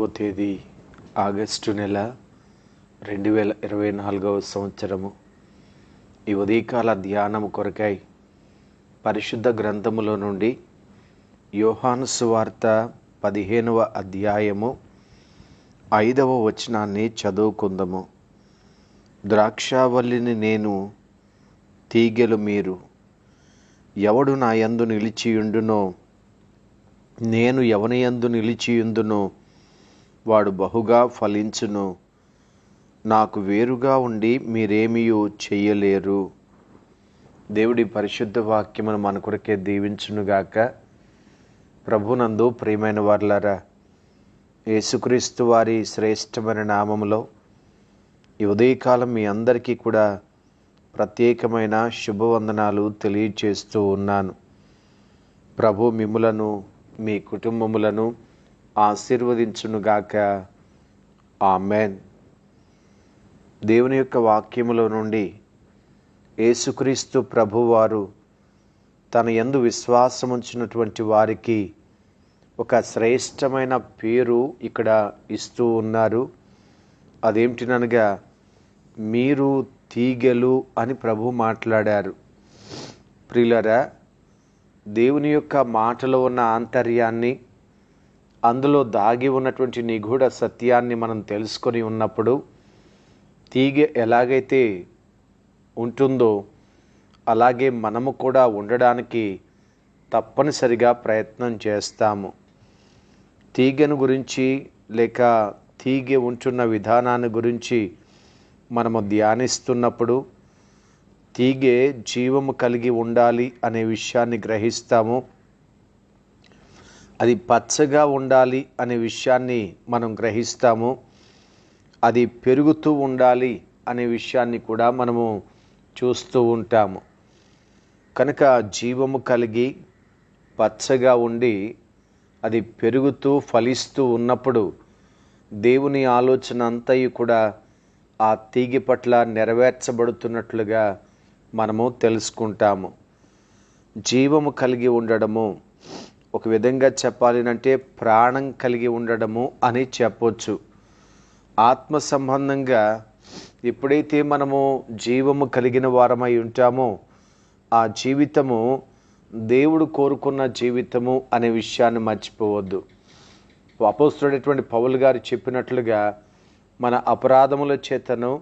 ఆరవ తేదీ ఆగస్టు నెల రెండు వేల ఇరవై నాలుగవ సంవత్సరము. ఈ ఉదయకాల ధ్యానము కొరకై పరిశుద్ధ గ్రంథములో నుండి యోహాను సువార్త పదిహేనవ అధ్యాయము ఐదవ వచనాన్ని చదువుకుందాము. ద్రాక్షావల్లిని నేను తీగెలు మీరు ఎవడు నా యందు నిలిచియుండునో నేను ఎవని యందు నిలిచియుందునో వాడు బహుగా ఫలించును. నాకు వేరుగా ఉండి మీరేమియూ చెయ్యలేరు. దేవుడి పరిశుద్ధ వాక్యమును మన కొరకే దీవించునుగాక ప్రభునందు ప్రియమైన వార్లారా యేసుక్రీస్తు వారి శ్రేష్టమైన నామములో ఈ ఉదయకాలం మీ అందరికీ కూడా ప్రత్యేకమైన శుభవందనాలు తెలియచేస్తూ ఉన్నాను. ప్రభు మిమ్ములను మీ కుటుంబములను ఆశీర్వదించునుగాక ఆమెన్. దేవుని యొక్క వాక్యములో నుండి యేసుక్రీస్తు ప్రభువారు తన ఎందు విశ్వాసముంచినటువంటి వారికి ఒక శ్రేష్టమైన పేరు ఇక్కడ ఇస్తూ ఉన్నారు. అదేమిటినగా మీరు తీగలు అని ప్రభు మాట్లాడారు. ప్రిలరా దేవుని యొక్క మాటలో ఉన్న ఆంతర్యాన్ని అందులో దాగి ఉన్నటువంటి నిగూఢ సత్యాన్ని మనం తెలుసుకొని ఉన్నప్పుడు తీగ ఎలాగైతే ఉంటుందో అలాగే మనము కూడా ఉండడానికి తప్పనిసరిగా ప్రయత్నం చేస్తాము. తీగను గురించి లేక తీగ ఉంటున్న విధానాన్ని గురించి మనము ధ్యానిస్తున్నప్పుడు తీగే జీవము కలిగి ఉండాలి అనే విషయాన్ని గ్రహిస్తాము. అది పచ్చగా ఉండాలి అనే విషయాన్ని మనం గ్రహిస్తాము. అది పెరుగుతూ ఉండాలి అనే విషయాన్ని కూడా మనము చూస్తూ ఉంటాము. కనుక జీవము కలిగి పచ్చగా ఉండి అది పెరుగుతూ ఫలిస్తూ ఉన్నప్పుడు దేవుని ఆలోచన అంతయు కూడా ఆ తీగి పట్ల నెరవేర్చబడుతున్నట్లుగా మనము తెలుసుకుంటాము. జీవము కలిగి ఉండడము ఒక విధంగా చెప్పాలినంటే ప్రాణం కలిగి ఉండడము అని చెప్పొచ్చు. ఆత్మ సంబంధంగా ఎప్పుడైతే మనము జీవము కలిగిన వారమై ఉంటామో ఆ జీవితము దేవుడు కోరుకున్న జీవితము అనే విషయాన్ని మర్చిపోవద్దు. అపోస్తుడైనటువంటి పౌలు గారు చెప్పినట్లుగా మన అపరాధముల చేతను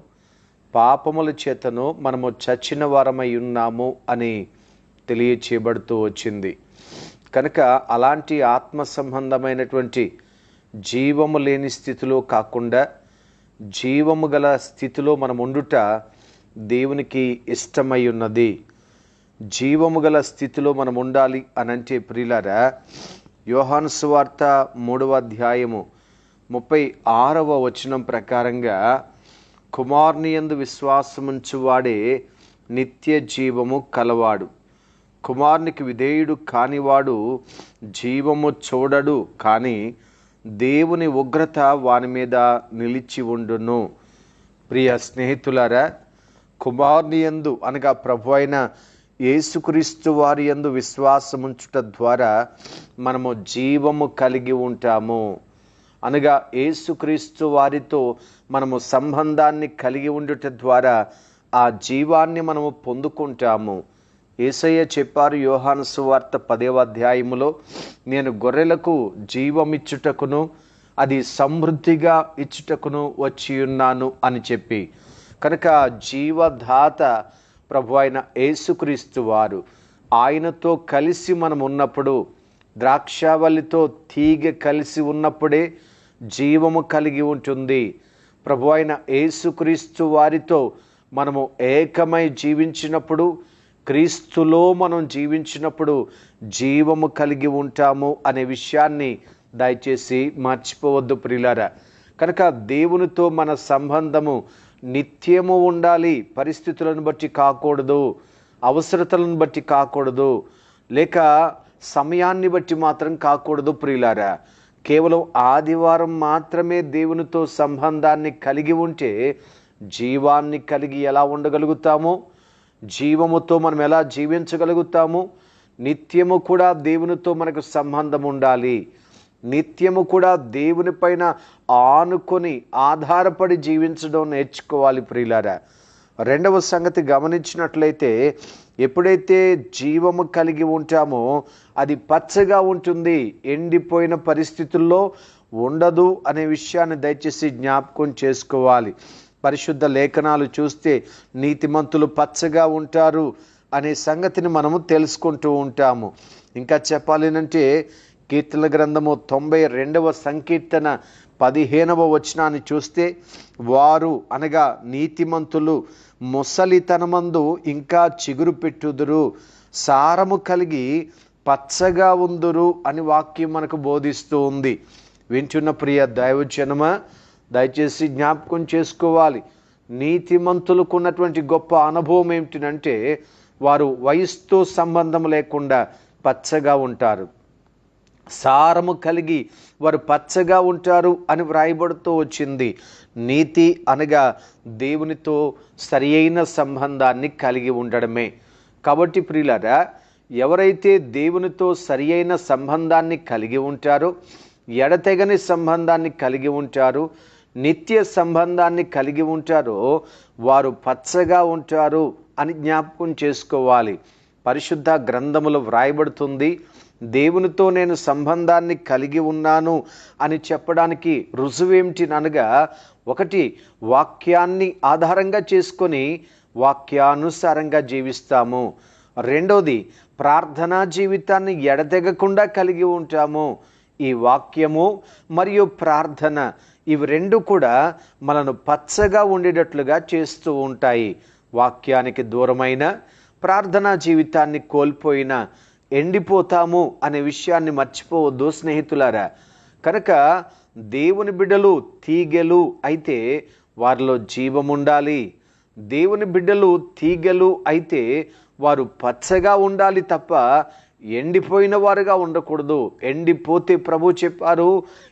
పాపముల చేతను మనము చచ్చిన వారమై ఉన్నాము అని తెలియచేయబడుతూ వచ్చింది. కనుక అలాంటి ఆత్మ సంబంధమైనటువంటి జీవము లేని స్థితిలో కాకుండా జీవము గల స్థితిలో మనం ఉండుట దేవునికి ఇష్టమై ఉన్నది జీవము గల స్థితిలో మనం ఉండాలి అనంటే ప్రియులారా యోహాను సువార్త మూడవ అధ్యాయము ముప్పై ఆరవ వచనం ప్రకారంగా కుమార్నియందు విశ్వాసముంచువాడే నిత్య జీవము కలవాడు. కుమారునికి విధేయుడు కానివాడు జీవము చూడడు కానీ దేవుని ఉగ్రత వాని మీద నిలిచి ఉండును. ప్రియ స్నేహితులారా కుమారుని యందు అనగా ప్రభు అయిన యేసుక్రీస్తు వారి యందు విశ్వాసముంచుట ద్వారా మనము జీవము కలిగి ఉంటాము. అనగా యేసుక్రీస్తు వారితో మనము సంబంధాన్ని కలిగి ఉండుట ద్వారా ఆ జీవాన్ని మనము పొందుకుంటాము. ఏసయ్య చెప్పారు యోహాను సువార్త పదేవ అధ్యాయములో నేను గొర్రెలకు జీవమిచ్చుటకును అది సమృద్ధిగా ఇచ్చుటకును వచ్చి ఉన్నాను అని చెప్పి. కనుక జీవధాత ప్రభు అయిన యేసుక్రీస్తు వారు ఆయనతో కలిసి మనం ఉన్నప్పుడు ద్రాక్షావల్లితో తీగ కలిసి ఉన్నప్పుడే జీవము కలిగి ఉంటుంది. ప్రభు అయిన యేసుక్రీస్తు వారితో మనము ఏకమై జీవించినప్పుడు క్రీస్తులో మనం జీవించినప్పుడు జీవము కలిగి ఉంటాము అనే విషయాన్ని దయచేసి మర్చిపోవద్దు ప్రియులారా. కనుక దేవునితో మన సంబంధము నిత్యము ఉండాలి పరిస్థితులను బట్టి కాకూడదు అవసరతలను బట్టి కాకూడదు లేక సమయాన్ని బట్టి మాత్రం కాకూడదు ప్రియులారా. కేవలం ఆదివారం మాత్రమే దేవునితో సంబంధాన్ని కలిగి ఉంటే జీవాన్ని కలిగి ఎలా ఉండగలుగుతామో? జీవముతో మనం ఎలా జీవించగలుగుతాము? నిత్యము కూడా దేవునితో మనకు సంబంధం ఉండాలి. నిత్యము కూడా దేవుని పైన ఆనుకొని ఆధారపడి జీవించడం నేర్చుకోవాలి ప్రియులారా. రెండవ సంగతి గమనించినట్లయితే ఎప్పుడైతే జీవము కలిగి ఉంటామో అది పచ్చగా ఉంటుంది. ఎండిపోయిన పరిస్థితుల్లో ఉండదు అనే విషయాన్ని దయచేసి జ్ఞాపకం చేసుకోవాలి. పరిశుద్ధ లేఖనాలు చూస్తే నీతిమంతులు పచ్చగా ఉంటారు అనే సంగతిని మనము తెలుసుకుంటూ ఉంటాము. ఇంకా చెప్పాలి కీర్తన గ్రంథము తొంభై రెండవ సంకీర్తన పదిహేనవ వచనాన్ని చూస్తే వారు అనగా నీతిమంతులు ముసలితనమందు ఇంకా చిగురు పెట్టుదురు సారము కలిగి పచ్చగా ఉందురు అని వాక్యం మనకు బోధిస్తూ ఉంది. వింటున్న ప్రియ దైవజనమా దయచేసి జ్ఞాపకం చేసుకోవాలి. నీతిమంతులకు ఉన్నటువంటి గొప్ప అనుభవం ఏమిటంటే వారు వయసుతో సంబంధం లేకుండా పచ్చగా ఉంటారు. సారము కలిగి వారు పచ్చగా ఉంటారు అని వ్రాయబడుతూ వచ్చింది. నీతి అనగా దేవునితో సరి అయిన సంబంధాన్ని కలిగి ఉండడమే. కాబట్టి ప్రియులరా ఎవరైతే దేవునితో సరి అయిన సంబంధాన్ని కలిగి ఉంటారో ఎడతెగని సంబంధాన్ని కలిగి ఉంటారు నిత్య సంబంధాన్ని కలిగి ఉంటారో వారు పచ్చగా ఉంటారు అని జ్ఞాపకం చేసుకోవాలి. పరిశుద్ధ గ్రంథములు వ్రాయబడుతుంది దేవునితో నేను సంబంధాన్ని కలిగి ఉన్నాను అని చెప్పడానికి రుజువేమిటి అనగా ఒకటి వాక్యాన్ని ఆధారంగా చేసుకొని వాక్యానుసారంగా జీవిస్తాము. రెండోది ప్రార్థనా జీవితాన్ని ఎడతెగకుండా కలిగి ఉంటాము. ఈ వాక్యము మరియు ప్రార్థన ఇవి రెండు కూడా మనను పచ్చగా ఉండేటట్లుగా చేస్తూ ఉంటాయి. వాక్యానికి దూరమైన ప్రార్థనా జీవితాన్ని కోల్పోయిన ఎండిపోతాము అనే విషయాన్ని మర్చిపోవద్దు స్నేహితులారా. కనుక దేవుని బిడ్డలు తీగెలు అయితే వారిలో జీవం ఉండాలి దేవుని బిడ్డలు తీగెలు అయితే వారు పచ్చగా ఉండాలి తప్ప ఎండిపోయిన వారుగా ఉండకూడదు. ఎండిపోతే ప్రభు చెప్పారు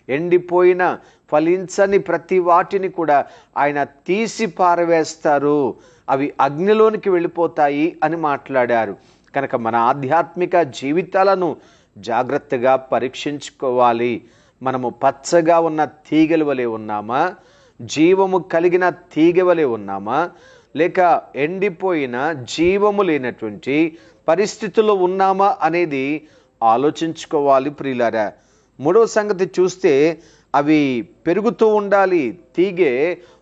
ఎండిపోయిన ఫలించని ప్రతి వాటిని కూడా ఆయన తీసి పారవేస్తారు. అవి అగ్నిలోనికి వెళ్ళిపోతాయి అని మాట్లాడారు. కనుక మన ఆధ్యాత్మిక జీవితాలను జాగ్రత్తగా పరీక్షించుకోవాలి. మనము పచ్చగా ఉన్న తీగల వలె ఉన్నామా? జీవము కలిగిన తీగ వలె ఉన్నామా? లేక ఎండిపోయిన జీవము లేనటువంటి పరిస్థితుల్లో ఉన్నామా అనేది ఆలోచించుకోవాలి ప్రియులారా. మూడవ సంగతి చూస్తే అవి పెరుగుతూ ఉండాలి తీగే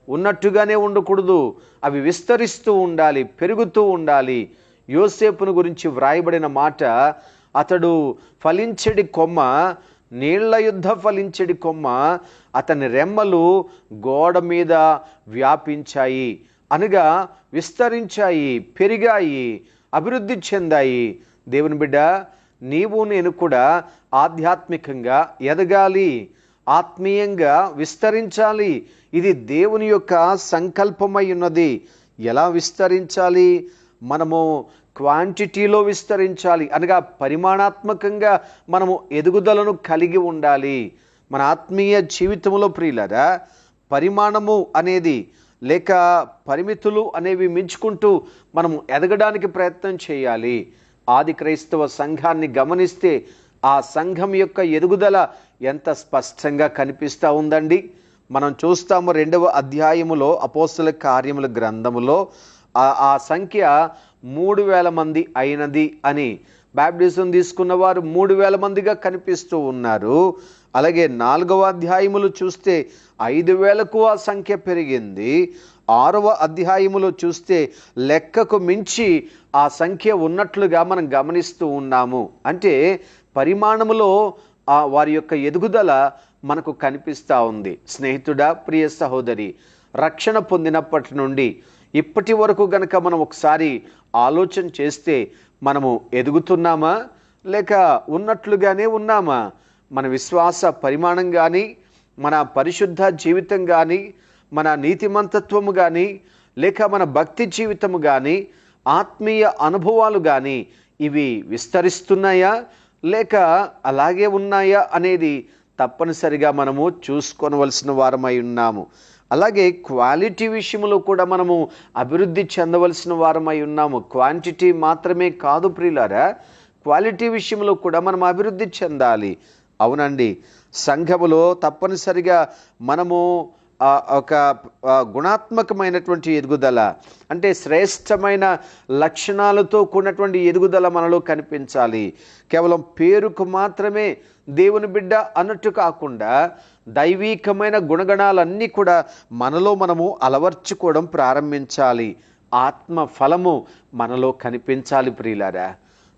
ఉన్నట్టుగానే ఉండకూడదు. అవి విస్తరిస్తూ ఉండాలి పెరుగుతూ ఉండాలి. యోసేపును గురించి వ్రాయబడిన మాట అతడు ఫలించడి కొమ్మ నీళ్ళ యుద్ధ ఫలించడి కొమ్మ అతని రెమ్మలు గోడ మీద వ్యాపించాయి అనగా విస్తరించాయి పెరిగాయి అభివృద్ధి చెందాయి. దేవుని బిడ్డ నీవు నేను కూడా ఆధ్యాత్మికంగా ఎదగాలి. ఆత్మీయంగా విస్తరించాలి. ఇది దేవుని యొక్క సంకల్పమై ఉన్నది. ఎలా విస్తరించాలి? మనము క్వాంటిటీలో విస్తరించాలి. అనగా పరిమాణాత్మకంగా మనము ఎదుగుదలను కలిగి ఉండాలి. మన ఆత్మీయ జీవితంలో ప్రియులరా పరిమాణము అనేది లేక పరిమితులు అనేవి మించుకుంటూ మనము ఎదగడానికి ప్రయత్నం చేయాలి. ఆది క్రైస్తవ సంఘాన్ని గమనిస్తే ఆ సంఘం యొక్క ఎదుగుదల ఎంత స్పష్టంగా కనిపిస్తూ ఉందండి. మనం చూస్తాము రెండవ అధ్యాయములో అపోస్తుల కార్యముల గ్రంథములో ఆ సంఖ్య మూడు వేల మంది అయినది అని బ్యాప్టిజం తీసుకున్న వారు మూడు వేల మందిగా కనిపిస్తూ ఉన్నారు. అలాగే నాలుగవ అధ్యాయములు చూస్తే ఐదు వేలకు ఆ సంఖ్య పెరిగింది. ఆరవ అధ్యాయములో చూస్తే లెక్కకు మించి ఆ సంఖ్య ఉన్నట్లుగా మనం గమనిస్తూ ఉన్నాము. అంటే పరిమాణములో ఆ వారి యొక్క ఎదుగుదల మనకు కనిపిస్తూ ఉంది. స్నేహితుడా ప్రియ సహోదరి రక్షణ పొందినప్పటి నుండి ఇప్పటి వరకు గనక మనం ఒకసారి ఆలోచన చేస్తే మనము ఎదుగుతున్నామా? లేక ఉన్నట్లుగానే ఉన్నామా? మన విశ్వాస పరిమాణం కానీ మన పరిశుద్ధ జీవితం కానీ మన నీతిమంతత్వము కానీ లేక మన భక్తి జీవితము కానీ ఆత్మీయ అనుభవాలు కానీ ఇవి విస్తరిస్తున్నాయా? లేక అలాగే ఉన్నాయా అనేది తప్పనిసరిగా మనము చూసుకోవలసిన వారమై ఉన్నాము. అలాగే క్వాలిటీ విషయంలో కూడా మనము అభివృద్ధి చెందవలసిన వారమై ఉన్నాము. క్వాంటిటీ మాత్రమే కాదు ప్రియులారా క్వాలిటీ విషయంలో కూడా మనం అభివృద్ధి చెందాలి. అవునండి సంఘములో తప్పనిసరిగా మనము ఒక గుణాత్మకమైనటువంటి ఎదుగుదల అంటే శ్రేష్టమైన లక్షణాలతో కూడినటువంటి ఎదుగుదల మనలో కనిపించాలి. కేవలం పేరుకు మాత్రమే దేవుని బిడ్డ అన్నట్టు కాకుండా దైవీకమైన గుణగణాలన్నీ కూడా మనలో మనము అలవర్చుకోవడం ప్రారంభించాలి. ఆత్మ ఫలము మనలో కనిపించాలి ప్రియులారా.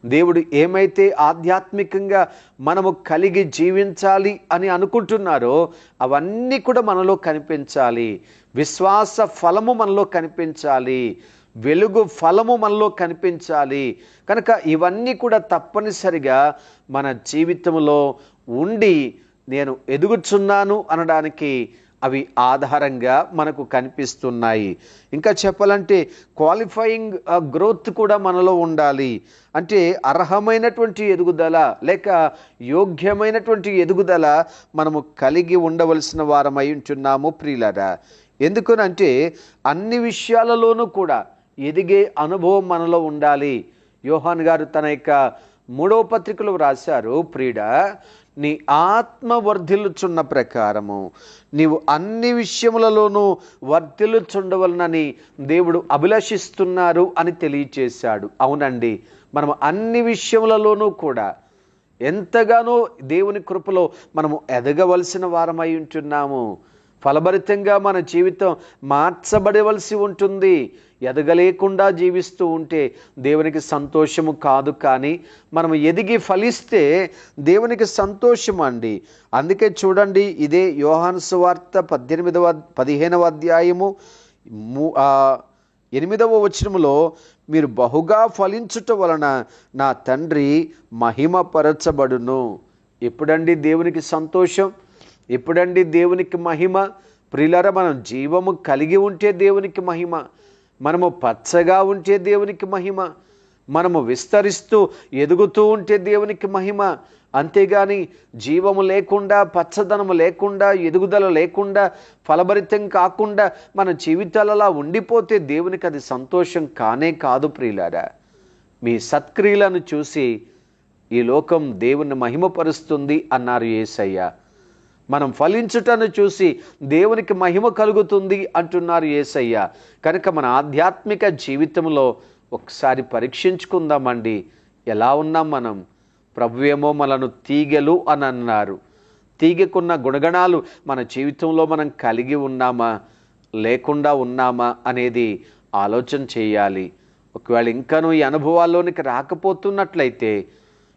దేవుడు ఏమైతే ఆధ్యాత్మికంగా మనము కలిగి జీవించాలి అని అనుకుంటున్నారో అవన్నీ కూడా మనలో కనిపించాలి. విశ్వాస ఫలము మనలో కనిపించాలి. వెలుగు ఫలము మనలో కనిపించాలి. కనుక ఇవన్నీ కూడా తప్పనిసరిగా మన జీవితంలో ఉండి నేను ఎదుగుచున్నాను అనడానికి అవి ఆధారంగా మనకు కనిపిస్తున్నాయి. ఇంకా చెప్పాలంటే క్వాలిఫైయింగ్ గ్రోత్ కూడా మనలో ఉండాలి. అంటే అర్హమైనటువంటి ఎదుగుదల లేక యోగ్యమైనటువంటి ఎదుగుదల మనము కలిగి ఉండవలసిన వారమై ఉంటున్నాము ప్రియులరా. ఎందుకనంటే అన్ని విషయాలలోనూ కూడా ఎదిగే అనుభవం మనలో ఉండాలి. యోహాన్ గారు తన యొక్క మూడవ పత్రికలో రాశారు ప్రీడ నీ ఆత్మ వర్ధిల్లుచున్న ప్రకారము నీవు అన్ని విషయములలోనూ వర్ధిల్లుచుండవలనని దేవుడు అభిలషిస్తున్నారు అని తెలియచేశాడు. అవునండి. మనం అన్ని విషయములలోనూ కూడా ఎంతగానో దేవుని కృపలో మనము ఎదగవలసిన వారమై ఉంటున్నాము. ఫలభరితంగా మన జీవితం మార్చబడవలసి ఉంటుంది. ఎదగలేకుండా జీవిస్తూ ఉంటే దేవునికి సంతోషము కాదు కానీ మనం ఎదిగి ఫలిస్తే దేవునికి సంతోషం అండి. అందుకే చూడండి ఇదే యోహాను సువార్త పద్దెనిమిదవ పదిహేనవ అధ్యాయము ఎనిమిదవ వచనములో మీరు బహుగా ఫలించుట వలన నా తండ్రి మహిమపరచబడును. ఎప్పుడండి దేవునికి సంతోషం? ఎప్పుడండి దేవునికి మహిమ? ప్రిలర మనం జీవము కలిగి ఉంటే దేవునికి మహిమ. మనము పచ్చగా ఉంటే దేవునికి మహిమ మనము విస్తరిస్తూ ఎదుగుతూ ఉంటే దేవునికి మహిమ. అంతేగాని జీవము లేకుండా పచ్చదనము లేకుండా ఎదుగుదల లేకుండా ఫలభరితం కాకుండా మన జీవితాలలా ఉండిపోతే దేవునికి అది సంతోషం కానే కాదు ప్రియులారా. మీ సత్క్రియలను చూసి ఈ లోకం దేవుని మహిమపరుస్తుంది అన్నారు యేసయ్య మనం ఫలించుటను చూసి దేవునికి మహిమ కలుగుతుంది అంటున్నారు యేసయ్య కనుక మన ఆధ్యాత్మిక జీవితంలో ఒకసారి పరీక్షించుకుందామండి. ఎలా ఉన్నాం మనం? ప్రభువేమో మనను తీగెలు అని అన్నారు తీగకున్న గుణగణాలు మన జీవితంలో మనం కలిగి ఉన్నామా? లేకుండా ఉన్నామా? అనేది ఆలోచన చేయాలి. ఒకవేళ ఇంకాను ఈ అనుభవాల్లోనికి రాకపోతున్నట్లయితే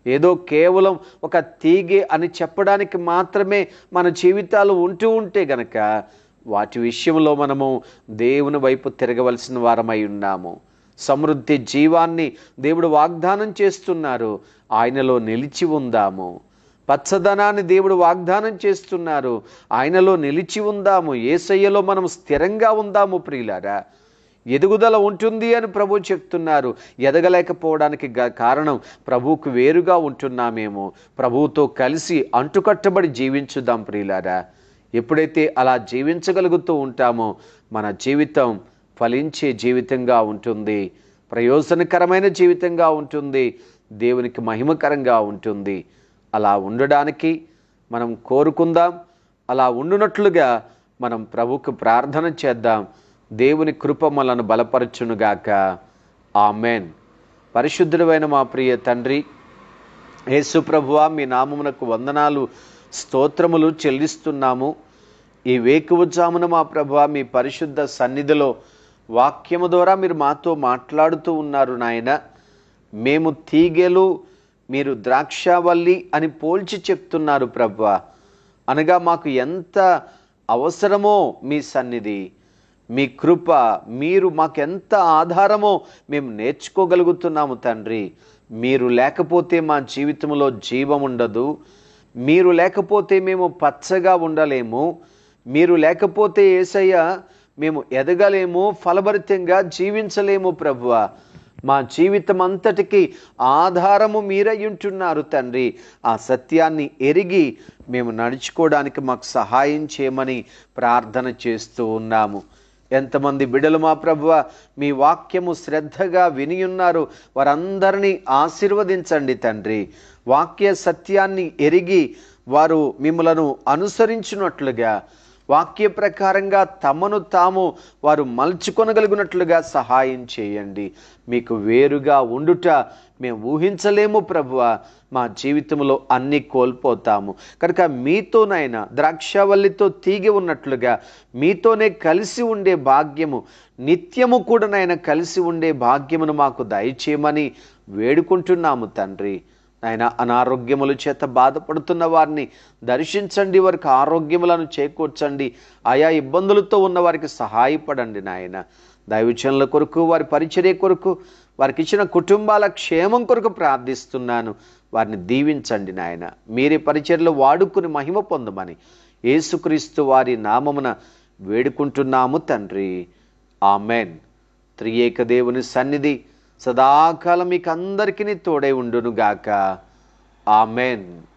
ఏదో కేవలం ఒక తీగి అని చెప్పడానికి మాత్రమే మన జీవితాలు ఉంటూ ఉంటే గనక వాటి విషయంలో మనము దేవుని వైపు తిరగవలసిన వారమై ఉన్నాము. సమృద్ధి జీవాన్ని దేవుడు వాగ్దానం చేస్తున్నారు. ఆయనలో నిలిచి ఉందాము. పచ్చదనాన్ని దేవుడు వాగ్దానం చేస్తున్నారు. ఆయనలో నిలిచి ఉందాము. ఏసయ్యలో మనం స్థిరంగా ఉందాము ప్రియులారా. ఎదుగుదల ఉంటుంది అని ప్రభు చెప్తున్నారు. ఎదగలేకపోవడానికి గ- కారణం ప్రభువుకు వేరుగా ఉంటున్నామేమో. ప్రభువుతో కలిసి అంటుకట్టబడి జీవించుదాం ప్రియులారా. ఎప్పుడైతే అలా జీవించగలుగుతూ ఉంటామో మన జీవితం ఫలించే జీవితంగా ఉంటుంది. ప్రయోజనకరమైన జీవితంగా ఉంటుంది. దేవునికి మహిమకరంగా ఉంటుంది. అలా ఉండడానికి మనం కోరుకుందాం. అలా ఉండునట్లుగా మనం ప్రభుకు ప్రార్థన చేద్దాం. దేవుని కృప మనను బలపరచునుగాక. ఆమెన్. పరిశుద్ధుడైన మా ప్రియ తండ్రి యేసుప్రభువ మీ నామమునకు వందనాలు స్తోత్రములు చెల్లిస్తున్నాము. ఈ వేకువజామున మా ప్రభు మీ పరిశుద్ధ సన్నిధిలో వాక్యము ద్వారా మీరు మాతో మాట్లాడుతూ ఉన్నారు నాయన. మేము తీగెలు మీరు ద్రాక్షావల్లి అని పోల్చి చెప్తున్నారు ప్రభు అనగా మాకు ఎంత అవసరమో మీ సన్నిధి. మీ కృప మీరు మాకెంత ఆధారమో మేము నేర్చుకోగలుగుతున్నాము తండ్రి. మీరు లేకపోతే మా జీవితంలో జీవం ఉండదు. మీరు లేకపోతే మేము పచ్చగా ఉండలేము. మీరు లేకపోతే ఏసయ్య మేము ఎదగలేము ఫలభరితంగా జీవించలేము ప్రభువ. మా జీవితం అంతటికి ఆధారము మీరై ఉంటున్నారు తండ్రి. ఆ సత్యాన్ని ఎరిగి మేము నడుచుకోవడానికి మాకు సహాయం చేయమని ప్రార్థన చేస్తూ ఉన్నాము. ఎంతమంది బిడలు మా ప్రభువ? మీ వాక్యము శ్రద్ధగా వినియున్నారు. వారందరినీ ఆశీర్వదించండి తండ్రి. వాక్య సత్యాన్ని ఎరిగి వారు మిమ్మలను అనుసరించినట్లుగా. వాక్య ప్రకారంగా తమను తాము వారు మలుచుకొనగలిగినట్లుగా సహాయం చేయండి. మీకు వేరుగా ఉండుట మేము ఊహించలేము ప్రభువ. మా జీవితంలో అన్ని కోల్పోతాము. కనుక మీతోనైనా ద్రాక్షవల్లితో తీగి ఉన్నట్లుగా మీతోనే కలిసి ఉండే భాగ్యము నిత్యము కూడా కలిసి ఉండే భాగ్యమును మాకు దయచేయమని వేడుకుంటున్నాము తండ్రి. ఆయన అనారోగ్యముల చేత బాధపడుతున్న వారిని దర్శించండి వారికి ఆరోగ్యములను చేకూర్చండి. ఆయా ఇబ్బందులతో ఉన్న వారికి సహాయపడండి నాయన. దైవచనుల కొరకు వారి పరిచర్య కొరకు వారికి ఇచ్చిన కుటుంబాల క్షేమం కొరకు ప్రార్థిస్తున్నాను. వారిని దీవించండి నాయన. మీరే పరిచర్లు వాడుకుని మహిమ పొందమని యేసుక్రీస్తు వారి నామమున వేడుకుంటున్నాము తండ్రి. ఆమెన్. త్రియేక దేవుని సన్నిధి సదాకాలం మీకు అందరికీ తోడై ఉండునుగాక. ఆమెన్.